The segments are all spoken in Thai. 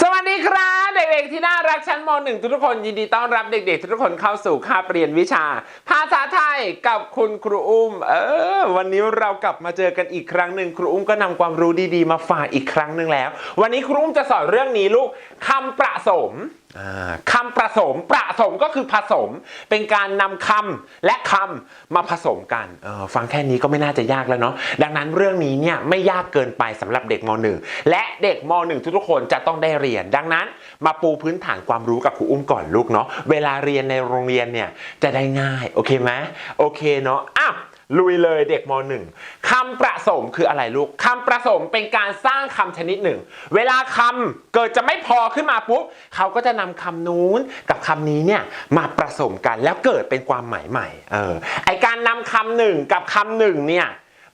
สวัสดีครับ เด็กๆที่น่ารักชั้นม .1 ทุกๆคน ยินดีต้อนรับเด็ก ๆ ทุกๆคนเข้าสู่คาบเรียนวิชา ภาษาไทยกับคุณครูอุ้ม เออ วันนี้เรากลับมาเจอกันอีกครั้งหนึ่งครูอุ้มก็นำความรู้ดีๆ มาฝากอีกครั้งหนึ่งแล้ว วันนี้ครูอุ้มจะสอนเรื่องนี้ลูกคำประสมอ่าคำประสมประสมก็คือผสม เป็นการนำคำและคำมาผสมกันเออฟังแค่นี้ก็ไม่น่าจะยากแล้วเนาะดังนั้นเรื่องนี้เนี่ยไม่ยากเกินไปสำหรับเด็กม .1 และเด็กม .1 ทุกๆคนจะต้องได้เรียน ดังนั้นมาปูพื้นฐานความรู้กับครูอุ้มก่อนลูกเนาะเวลาเรียนในโรงเรียนเนี่ยจะได้ง่ายโอเคไหมโอเคเนาะอ้าวลุยเลยเด็กม .1 คำประสมคืออะไรลูกคำประสมเป็นการสร้างคำชนิดหนึ่ง เวลาคำเกิดจะไม่พอขึ้นมาปุ๊บเขาก็จะนำคำนู้นกับคำนี้เนี่ยมาผสมกันแล้วเกิดเป็นความหมายใหม่เออไอการนำคำหนึ่งกับคำหนึ่งเนี่ย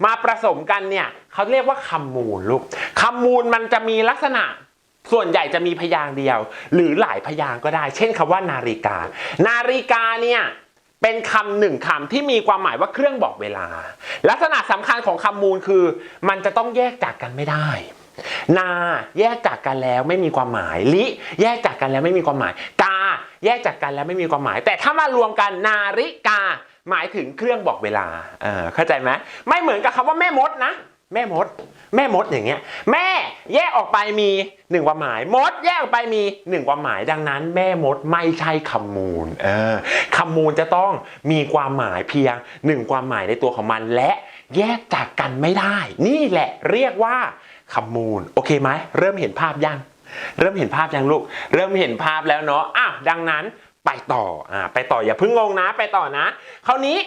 มาผสมกันเนี่ยเขาเรียกว่าคำมูลลูกคำมูลมันจะมีลักษณะ ส่วนใหญ่จะมีพยางค์เดียว หรือหลายพยางค์ก็ได้ เช่นคำว่านาฬิกา นาฬิกาเนี่ยเป็นคำหนึ่งคำที่มีความหมายว่าเครื่องบอกเวลา ลักษณะสำคัญของคำมูลคือ มันจะต้องแยกจากกันไม่ได้ นาแยกจากกันแล้วไม่มีความหมาย ลิ แยกจากกันแล้วไม่มีความหมาย กา แยกจากกันแล้วไม่มีความหมาย แต่ถ้ามารวมกันนาฬิกา หมายถึงเครื่องบอกเวลาเออเข้าใจไหมไม่เหมือนกับคำว่าแม่มดนะ แม่มด แม่มดอย่างเงี้ย แม่แยกออกไปมีหนึ่งความหมาย มดแยกออกไปมีหนึ่งความหมายดังนั้น แม่มดไม่ใช่คำมูลเออคำมูลจะต้องมีความหมายเพียงหนึ่งความหมายในตัวของมันและแยกจากกันไม่ได้ นี่แหละเรียกว่าคำมูล โอเคไหมเริ่มเห็นภาพยัง เริ่มเห็นภาพยังลูก เริ่มเห็นภาพแล้วเนาะอะดังนั้นไปต่ออ่าไปต่ออย่าเพิ่งงงนะ ไปต่อนะ คราวนี้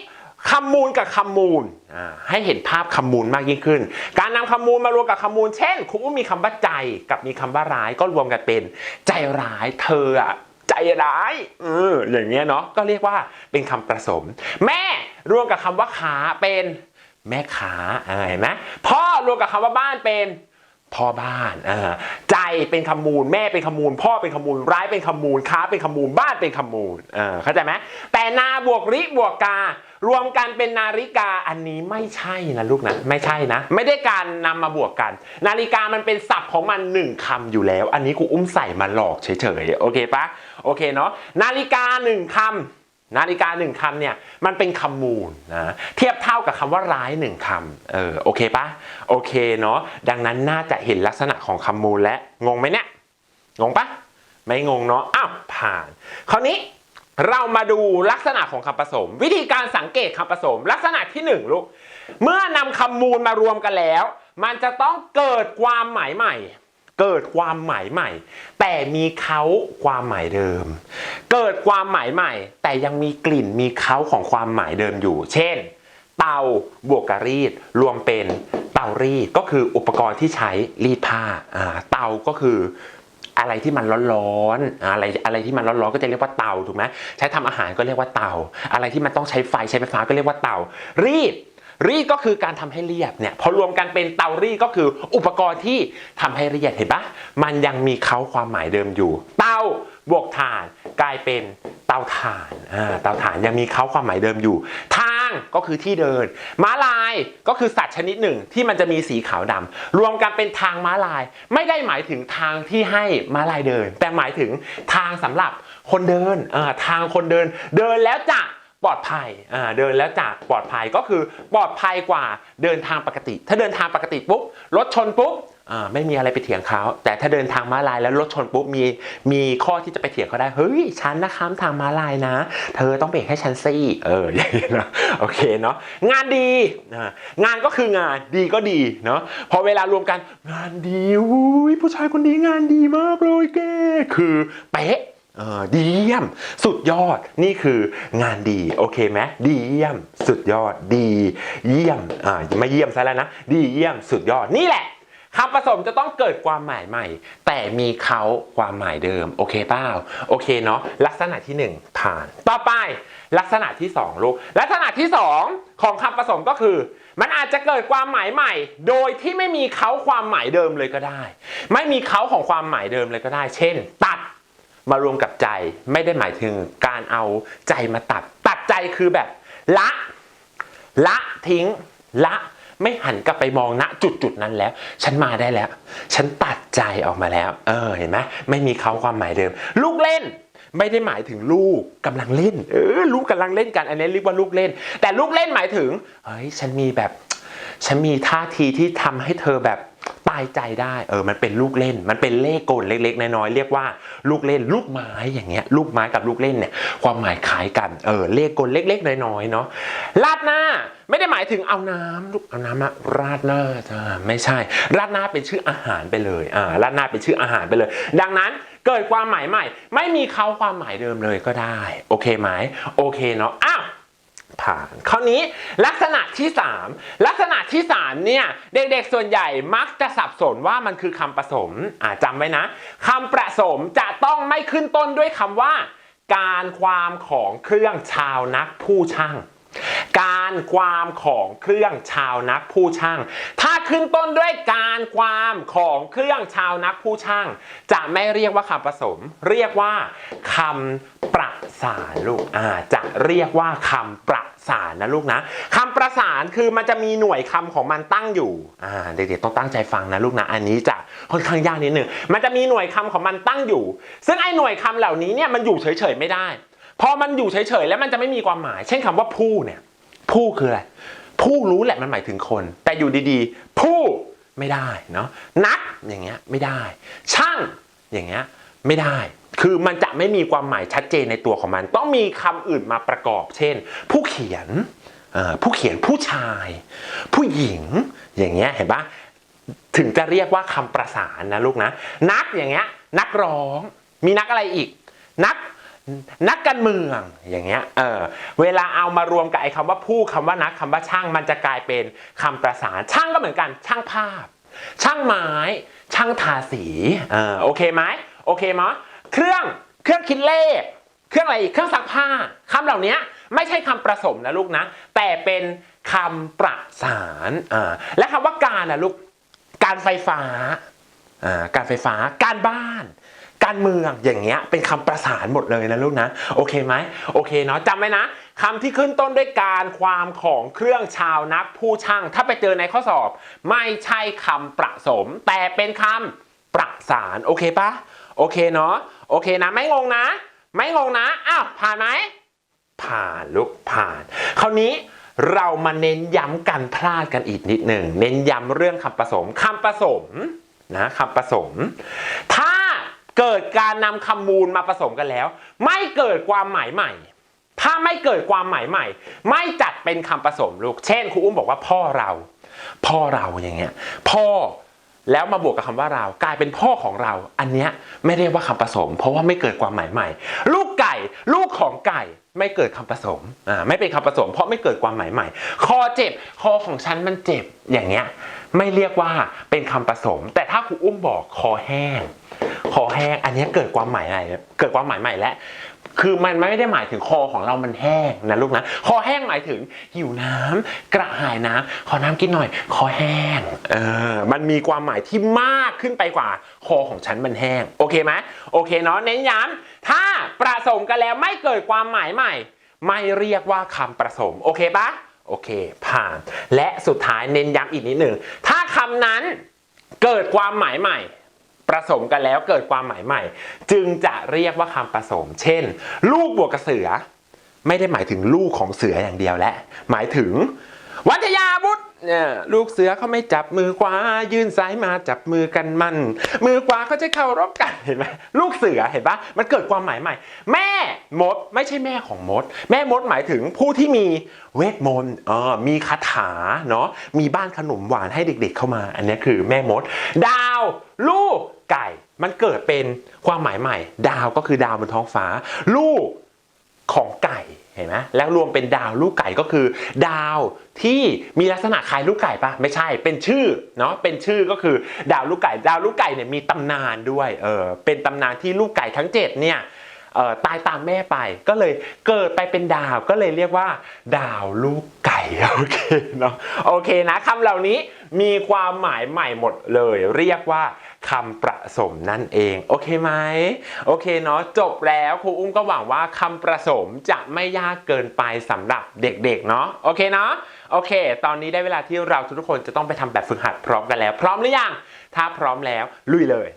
คำมูลกับคำมูลอ่าให้เห็นภาพคำมูลมากยิ่งขึ้น การนำคำมูลมารวมกับคำมูล เช่นครูอุ้มมีคำว่าใจกับมีคำว่าร้ายก็รวมกันเป็น ใจร้ายเธออะใจร้ายเอออย่างเงี้ยเนาะก็เรียกว่าเป็นคำผสม แม่รวมกับคำว่าขาเป็นแม่ขาอ่าเห็นไหมพ่อรวมกับคำว่าบ้านเป็น พ่อบ้านอ่าใจเป็นคำมูล แม่เป็นคำมูล พ่อเป็นคำมูล ร้ายเป็นคำมูล ค้าเป็นคำมูล บ้านเป็นคำมูลอ่าเข้าใจไหมแต่นาบวกริบวกการวมกันเป็นนาฬิกาอันนี้ไม่ใช่นะลูกนะไม่ใช่นะ ไม่ได้การนำมาบวกกัน นาฬิกามันเป็นศัพท์ของมันหนึ่งคำอยู่แล้ว อันนี้ครูอุ้มใส่มาหลอกเฉยๆโอเคปะโอเคเนาะนาฬิกาหนึ่งคำ นาฬิกาหนึ่งคำเนี่ยมันเป็นคำมูลนะเทียบเท่ากับคำว่าร้ายหนึ่งคำเออโอเคปะโอเคเนาะดังนั้นน่าจะเห็นลักษณะของคำมูลและงงไหมเนี่ยงงปะไม่งงเนาะอ้าวผ่าน คราวนี้เรามาดูลักษณะของคำผสม วิธีการสังเกตคำผสม ลักษณะที่หนึ่งลูกเมื่อนำคำมูลมารวมกันแล้ว มันจะต้องเกิดความหมายใหม่ เกิดความหมายใหม่ แต่มีเขาความหมายเดิม เกิดความหมายใหม่ แต่ยังมีกลิ่นมีเขาของความหมายเดิมอยู่ เช่น เตาบวกกับรีด รวมเป็นเตารีดก็คืออุปกรณ์ที่ใช้รีดผ้าอ่าเตาก็คืออะไรที่มันร้อนๆ อะไรอะไรที่มันร้อนๆ ก็จะเรียกว่าเตาถูกไหมใช้ทำอาหารก็เรียกว่าเตา อะไรที่มันต้องใช้ไฟใช้ไฟฟ้าก็เรียกว่าเตา รีด รีดก็คือการทำให้เรียบเนี่ยพอรวมกันเป็นเตารีดก็คืออุปกรณ์ที่ทำให้เรียบเห็นปะมันยังมีเขาความหมายเดิมอยู่ เตาบวกถ่านกลายเป็นเตาถ่านอ่าเตาถ่านยังมีเขาความหมายเดิมอยู่ทางก็คือที่เดิน ม้าลายก็คือสัตว์ชนิดหนึ่งที่มันจะมีสีขาวดำรวมกันเป็นทางม้าลาย ไม่ได้หมายถึงทางที่ให้ม้าลายเดิน แต่หมายถึงทางสำหรับคนเดินอ่าทางคนเดินเดินแล้วจะ ปลอดภัยอ่าเดินแล้วจากปลอดภัยก็คือปลอดภัยกว่าเดินทางปกติ ถ้าเดินทางปกติปุ๊บรถชนปุ๊บอ่าไม่มีอะไรไปเถียงเขาแต่ถ้าเดินทางม้าลายแล้วรถชนปุ๊บมีมีข้อที่จะไปเถียงเขาได้เฮ้ยฉันนะข้ามทางม้าลายนะ เธอต้องเบรกให้ฉันสิเอออย่างนี้นะโอเคเนาะงานดีอ่างานก็คืองานดีก็ดีเนาะพอเวลารวมกันงานดีอุ้ยผู้ชายคนนี้งานดีมากเลยแกคือเป๊ะ ดีเยี่ยม สุดยอดนี่คืองานดีโอเคไหมดีเยี่ยม สุดยอดดี เยี่ยมอ่าไม่เยี่ยมซะแล้วนะ ดีเยี่ยมสุดยอดนี่แหละคำผสมจะต้องเกิดความหมายใหม่ แต่มีเขาความหมายเดิม โอเคเปล่าโอเคเนาะลักษณะที่หนึ่งผ่าน ต่อไป ลักษณะที่สองลูกลักษณะที่สองของคำผสมก็คือ มันอาจจะเกิดความหมายใหม่ โดยที่ไม่มีเขาความหมายเดิมเลยก็ได้ ไม่มีเขาของความหมายเดิมเลยก็ได้ เช่น ตัด มารวมกับใจไม่ได้หมายถึงการเอาใจมาตัด ตัดใจคือแบบ ละ ละทิ้ง ละไม่หันกลับไปมองณจุดจุดนั้นแล้ว ฉันมาได้แล้ว ฉันตัดใจออกมาแล้ว เออเห็นไหมไม่มีเขาความหมายเดิม ลูกเล่น ไม่ได้หมายถึงลูกกำลังเล่น เออลูกกำลังเล่นกัน อันนี้เรียกว่าลูกเล่น แต่ลูกเล่นหมายถึงเฮ้ยฉันมีแบบ ฉันมีท่าทีที่ทำให้เธอแบบ ตายใจได้เออมันเป็นลูกเล่น มันเป็นเลขกลเล็ก ๆ น้อยๆเรียกว่าลูกเล่น ลูกไม้อย่างเงี้ยลูกไม้กับลูกเล่นเนี่ยความหมายคล้ายกันเออเลขกลเล็ก ๆ น้อยๆเนาะราดหน้าไม่ได้หมายถึงเอาน้ำลูกเอาน้ำมาราดหน้าจ้าไม่ใช่ ราดหน้าเป็นชื่ออาหารไปเลยอ่าราดหน้าเป็นชื่ออาหารไปเลย ดังนั้นเกิดความหมายใหม่ ไม่มีเขาความหมายเดิมเลยก็ได้ โอเคไหมโอเคเนาะอ้าว ผ่านคราวนี้ลักษณะที่ 3 ลักษณะที่3เนี่ยเด็กๆส่วนใหญ่มักจะสับสนว่ามันคือคำผสมอ่าจำไว้นะคำผสมจะต้องไม่ขึ้นต้นด้วยคำว่า การความของเครื่องชาวนักผู้ช่างการความของเครื่องชาวนักผู้ช่าง ถ้า ขึ้นต้นด้วยการความของเครื่องชาวนักผู้ช่าง จะไม่เรียกว่าคำผสม เรียกว่าคำประสานลูกอ่าจะเรียกว่าคำประสานนะลูกนะคำประสานคือมันจะมีหน่วยคำของมันตั้งอยู่อ่าเด็กๆต้องตั้งใจฟังนะลูกนะอันนี้จะค่อนข้างยากนิดหนึ่งมันจะมีหน่วยคำของมันตั้งอยู่ ซึ่งไอ้หน่วยคำเหล่านี้เนี่ยมันอยู่เฉยๆไม่ได้ พอมันอยู่เฉยๆแล้วมันจะไม่มีความหมาย เช่นคำว่าผู้เนี่ยผู้คืออะไร ผู้รู้แหละมันหมายถึงคน แต่อยู่ดีๆ ผู้ไม่ได้เนาะนักอย่างเงี้ยไม่ได้ ช่างอย่างเงี้ยไม่ได้ คือมันจะไม่มีความหมายชัดเจนในตัวของมัน ต้องมีคำอื่นมาประกอบ เช่น ผู้เขียนผู้เขียนผู้ชาย ผู้หญิงอย่างเงี้ยเห็นปะถึงจะเรียกว่าคำประสานนะลูกนะ นักอย่างเงี้ยนักร้องมีนักอะไรอีก นัก นักการเมืองอย่างเงี้ยเออเวลาเอามารวมกับไอ้คำว่าผู้คำว่านักคำว่าช่างมันจะกลายเป็นคำประสาน ช่างก็เหมือนกัน ช่างภาพ ช่างไม้ ช่างทาสีเออโอเคไหมโอเคมั้ยเครื่องเครื่องคิดเลข เครื่องอะไรอีกเครื่องซักผ้าคำเหล่านี้ไม่ใช่คำประสมนะลูกนะ แต่เป็นคำประสานอ่าและคำว่าการนะลูกการไฟฟ้าอ่าการไฟฟ้าการบ้าน การเมืองอย่างเงี้ยเป็นคำประสานหมดเลยนะลูกนะ โอเคไหมโอเคเนาะจำไว้นะคำที่ขึ้นต้นด้วยการความของเครื่องชาวนักผู้ช่าง ถ้าไปเจอในข้อสอบ ไม่ใช่คำประสม แต่เป็นคำประสาน โอเคปะโอเคเนาะโอเคนะ ไม่งงนะ ไม่งงนะอ้าวผ่านไหมผ่านลูกผ่าน คราวนี้เรามาเน้นย้ำกันพลาดกันอีกนิดหนึ่ง เน้นย้ำเรื่องคำผสมคำผสมนะคำผสม ถ้า เกิดการนำคำมูลมาผสมกันแล้ว ไม่เกิดความหมายใหม่ ถ้าไม่เกิดความหมายใหม่ ไม่จัดเป็นคำผสมลูก เช่นครูอุ้มบอกว่าพ่อเรา พ่อเราอย่างเงี้ย พ่อแล้วมาบวกกับคำว่าเรากลายเป็นพ่อของเรา อันเนี้ยไม่เรียกว่าคำผสม เพราะว่าไม่เกิดความหมายใหม่ ลูกไก่ ลูกของไก่ไม่เกิดคำผสมอ่าไม่เป็นคำผสม เพราะไม่เกิดความหมายใหม่ คอเจ็บ คอของฉันมันเจ็บอย่างเงี้ย ไม่เรียกว่าเป็นคำผสม แต่ถ้าครูอุ้มบอกคอแห้ง คอแห้งอันนี้เกิดความหมายอะไรเกิดความหมายใหม่แล้วคือมันไม่ได้หมายถึงคอของเรามันแห้งนะลูกนะคอแห้งหมายถึงหิวน้ำกระหายน้ำขอน้ำกินหน่อย คอแห้งเออมันมีความหมายที่มากขึ้นไปกว่า คอของฉันมันแห้ง โอเคไหมโอเคเนาะเน้นย้ำถ้าประสมกันแล้วไม่เกิดความหมายใหม่ ไม่เรียกว่าคำประสมโอเคปะ โอเค ผ่าน และสุดท้ายเน้นย้ำอีกนิดหนึ่ง ถ้าคำนั้นเกิดความหมายใหม่ผสมกันแล้วเกิดความหมายใหม่ จึงจะเรียกว่าคำผสม เช่น ลูกบวกกระเสือ ไม่ได้หมายถึงลูกของเสืออย่างเดียวและ หมายถึง วัทยาบุตร เนี่ยลูกเสือเขาไม่จับมือขวา ยื่นซ้ายมาจับมือกันมัน มือขวาเขาจะเข้ารบกันเห็นไหมลูกเสือเห็นปะมันเกิดความหมายใหม่ แม่มดไม่ใช่แม่ของมด แม่มดหมายถึงผู้ที่มีเวทมนต์เออมีคาถาเนาะมีบ้านขนมหวานให้เด็กๆเข้ามา อันนี้คือแม่มด ดาว ลูกไก่ มันเกิดเป็นความหมายใหม่ ดาวก็คือดาวบนท้องฟ้า ลูก ของไก่เห็นไหมแล้วรวมเป็นดาวลูกไก่ก็คือ ดาวที่มีลักษณะคล้ายลูกไก่ปะไม่ใช่เป็นชื่อเนาะเป็นชื่อก็คือดาวลูกไก่ ดาวลูกไก่เนี่ยมีตำนานด้วยเออเป็นตำนานที่ลูกไก่ทั้งเจ็ดเนี่ยเอ่อตายตามแม่ไปก็เลยเกิดไปเป็นดาวก็เลยเรียกว่า ดาวลูกไก่โอเคเนาะโอเคนะคำเหล่านี้มีความหมายใหม่หมดเลย เรียกว่า คำประสมนั่นเอง โอเคไหมโอเคเนาะจบแล้วครูอุ้มก็หวังว่าคำประสมจะไม่ยากเกินไปสำหรับเด็กๆเนาะโอเคเนาะโอเค ตอนนี้ได้เวลาที่เราทุกคนจะต้องไปทำแบบฝึกหัดพร้อมกันแล้ว พร้อมหรือยังถ้าพร้อมแล้วลุยเลย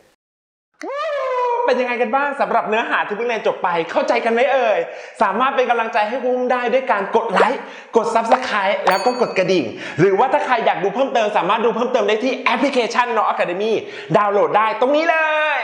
เป็นยังไงกันบ้างสำหรับเนื้อหาที่เพิ่งเรียนจบไปเข้าใจกันไหมเอ่ย สามารถเป็นกำลังใจให้กุ้มได้ด้วยการกดไลค์กดซับสไคร b e แล้วก็กดกระดิ่ง หรือว่าถ้าใครอยากดูเพิ่มเติมสามารถดูเพิ่มเติมได้ที่แอปพลิเคชัน No Academy ดาวน์โหลดได้ตรงนี้เลย